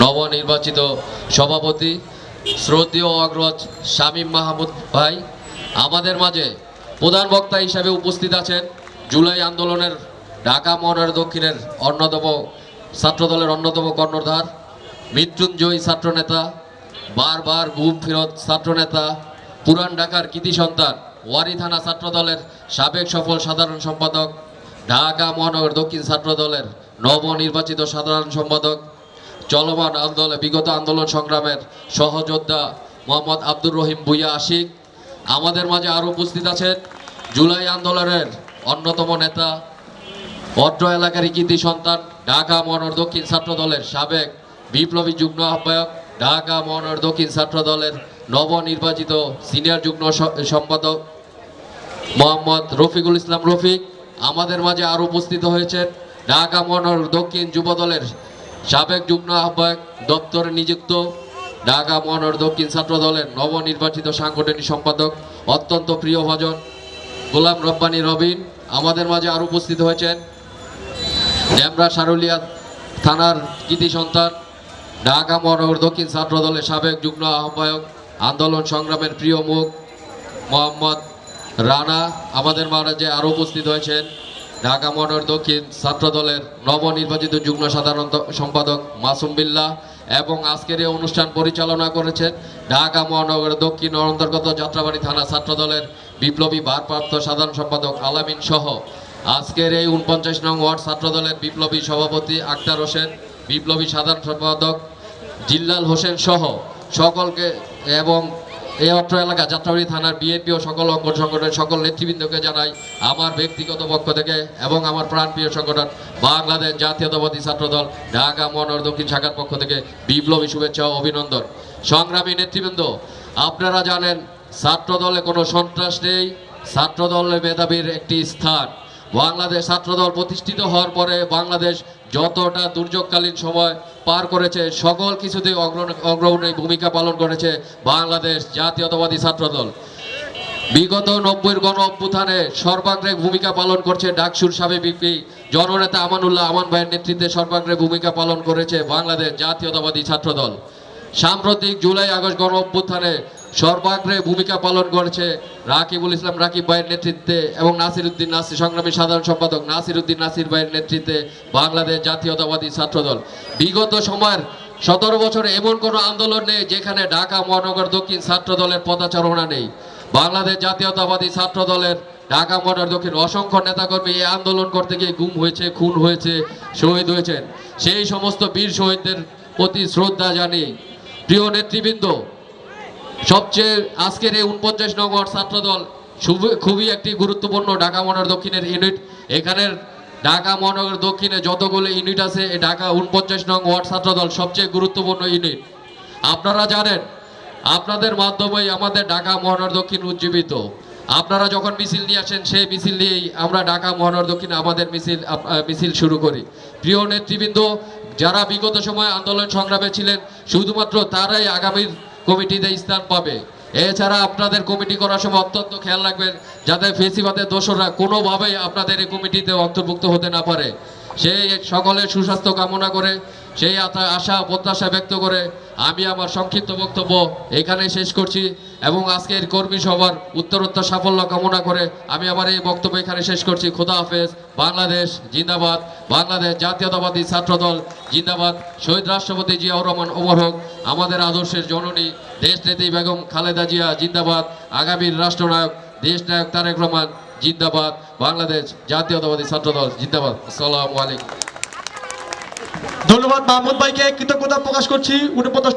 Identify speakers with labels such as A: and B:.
A: নবনির্বাচিত সভাপতি শ্রদ্ধেয় অগ্রজ শামীম মাহমুদ ভাই আমাদের মাঝে প্রধান বক্তা হিসাবে উপস্থিত আছেন। জুলাই আন্দোলনের ঢাকা মহানগর দক্ষিণের অন্যতম ছাত্রদলের অন্যতম কর্ণধার, মৃত্যুঞ্জয়ী ছাত্রনেতা, বারবার গুম ফেরত ছাত্রনেতা, পুরান ঢাকার কৃতি সন্তান, ওয়ারি থানা ছাত্রদলের সাবেক সফল সাধারণ সম্পাদক, ঢাকা মহানগর দক্ষিণ ছাত্রদলের নবনির্বাচিত সাধারণ সম্পাদক চলমান আন্দোলন, বিগত আন্দোলন সংগ্রামের সহযোদ্ধা মোহাম্মদ আব্দুর রহিম ভুইয়া আশিক। আমাদের মাঝে আরও উপস্থিত আছেন জুলাই আন্দোলনের অন্যতম নেতা অত্র এলাকার কৃতি সন্তান, ঢাকা মহানগর দক্ষিণ ছাত্র দলের সাবেক বিপ্লবী যুগ্ম আহ্বায়ক, ঢাকা মহানগর দক্ষিণ ছাত্র দলের নবনির্বাচিত সিনিয়র যুগ্ম সম্পাদক মোহাম্মদ রফিকুল ইসলাম রফিক। আমাদের মাঝে আরও উপস্থিত হয়েছেন ঢাকা মহানগর দক্ষিণ যুব দলের সাবেক যুগ্ম আহ্বায়ক দপ্তরে নিযুক্ত ঢাকা মহানগর দক্ষিণ ছাত্র দলের নবনির্বাচিত সাংগঠনিক সম্পাদক, অত্যন্ত প্রিয় ভজন, গোলাম রব্বানি রবিন আমাদের মাঝে আরও উপস্থিত হয়েছেন। ডেমরা সারুলিয়া থানার কৃতি সন্তান, ঢাকা মহানগর দক্ষিণ ছাত্র দলের সাবেক যুগ্ম আহ্বায়ক, আন্দোলন সংগ্রামের প্রিয় মুখ মোহাম্মদ রানা আমাদের মাঝে আরও উপস্থিত হয়েছেন। ঢাকা মহানগর দক্ষিণ ছাত্র দলের নবনির্বাচিত যুগ্ম সাধারণ সম্পাদক মাসুম বিল্লাহ এবং আজকের এই অনুষ্ঠান পরিচালনা করেছেন ঢাকা মহানগর দক্ষিণ অন্তর্গত যাত্রাবাড়ি থানা ছাত্র দলের বিপ্লবী ভারপ্রাপ্ত সাধারণ সম্পাদক আলামিন সহ। আজকের এই উনপঞ্চাশ নং ওয়ার্ড ছাত্র দলের বিপ্লবী সভাপতি আক্তার হোসেন, বিপ্লবী সাধারণ সম্পাদক জিল্লাল হোসেন সহ সকলকে এবং এই অত্র এলাকা, যাত্রাবাড়ি থানার বিএনপি ও সকল অঙ্গ সংগঠনের সকল নেতৃবৃন্দকে জানাই আমার ব্যক্তিগত পক্ষ থেকে এবং আমার প্রাণপ্রিয় সংগঠন বাংলাদেশ জাতীয়তাবাদী ছাত্রদল ঢাকা মহানগর দক্ষিণ শাখার পক্ষ থেকে বিপ্লবী শুভেচ্ছা ও অভিনন্দন। সংগ্রামী নেতৃবৃন্দ, আপনারা জানেন, ছাত্রদলে কোনো সন্ত্রাস নেই, ছাত্রদলের মেধাবীর একটি স্থান। বাংলাদেশ ছাত্রদল প্রতিষ্ঠিত হওয়ার পরে বাংলাদেশ যতটা দুর্যোগকালীন সময় পার করেছে, সকল কিছুতে অগ্রণ- ভূমিকা পালন করেছে বাংলাদেশ জাতীয়তাবাদী ছাত্রদল। বিগত নব্বইয়ের গণ অভ্যুত্থানে সর্বাগ্রে ভূমিকা পালন করছে ডাকসুর সাবেক বিপি জননেতা আমানুল্লাহ আমান ভাইয়ের নেতৃত্বে সর্বাগ্রে ভূমিকা পালন করেছে বাংলাদেশ জাতীয়তাবাদী ছাত্রদল। সাম্প্রতিক জুলাই আগস্ট গণ অভ্যুত্থানে সর্বাগ্রে ভূমিকা পালন করেছে রাকিবুল ইসলাম, রাকিব ভাইয়ের নেতৃত্বে এবং নাসির উদ্দিন নাসির, সংগ্রামী সাধারণ সম্পাদক নাসির উদ্দিন নাসির ভাইয়ের নেতৃত্বে বাংলাদেশ জাতীয়তাবাদী ছাত্রদল। বিগত সময়ের সতেরো বছরে এমন কোনো আন্দোলন নেই যেখানে ঢাকা মহানগর দক্ষিণ ছাত্র দলের পদাচারণা নেই। বাংলাদেশ জাতীয়তাবাদী ছাত্র দলের ঢাকা মহানগর দক্ষিণ অসংখ্য নেতাকর্মী এই আন্দোলন করতে গিয়ে গুম হয়েছে, খুন হয়েছে, শহীদ হয়েছেন। সেই সমস্ত বীর শহীদদের প্রতি শ্রদ্ধা জানিয়ে প্রিয় নেতৃবৃন্দ সবচেয়ে আজকের এই উনপঞ্চাশ নং ওয়ার্ড ছাত্রদল খুবই একটি গুরুত্বপূর্ণ ঢাকা মহানগর দক্ষিণের ইউনিট। এখানের ঢাকা মহানগর দক্ষিণে যতগুলো ইউনিট আছে, এই ঢাকা উনপঞ্চাশ নং ওয়ার্ড ছাত্রদল সবচেয়ে গুরুত্বপূর্ণ ইউনিট। আপনারা জানেন, আপনাদের মাধ্যমেই আমাদের ঢাকা মহানগর দক্ষিণ উজ্জীবিত। আপনারা যখন মিছিল নিয়ে আসেন, সেই মিছিল নিয়েই আমরা ঢাকা মহানগর দক্ষিণ আমাদের মিছিল মিছিল শুরু করি। প্রিয় নেতৃবৃন্দ, যারা বিগত সময় আন্দোলন সংগ্রামে ছিলেন, শুধুমাত্র তারাই আগামীর কমিটিতে স্থান পাবে। এছাড়া আপনাদের কমিটি করার সময় অত্যন্ত খেয়াল রাখবেন যাতে ফেসিবাদের দোষরা কোনোভাবেই আপনাদের এই কমিটিতে অন্তর্ভুক্ত হতে না পারে। সেই সকলের সুস্বাস্থ্য কামনা করে, সেই আশা- প্রত্যাশা ব্যক্ত করে আমি আমার সংক্ষিপ্ত বক্তব্য এখানে শেষ করছি। এবং আজকের কর্মী সভার উত্তরোত্তর সাফল্য কামনা করে আমি আমার এই বক্তব্য এখানে শেষ করছি। খোদা হাফেজ। বাংলাদেশ জিন্দাবাদ। বাংলাদেশ জাতীয়তাবাদী ছাত্রদল জিন্দাবাদ। শহীদ রাষ্ট্রপতি জিয়াউর রহমান ওমর হোক, আমাদের আদর্শের জননী দেশ দেশনেত্রী বেগম খালেদা জিয়া জিন্দাবাদ। আগামীর রাষ্ট্রনায়ক, দেশনায়ক তারেক রহমান জিন্দাবাদ। বাংলাদেশ জাতীয়তাবাদী ছাত্রদল জিন্দাবাদ। আসসালামু আলাইকুম।
B: ধন্যবাদ মাহমুদ ভাইকে। কৃতজ্ঞতা প্রকাশ করছি। উনপঞ্চাশ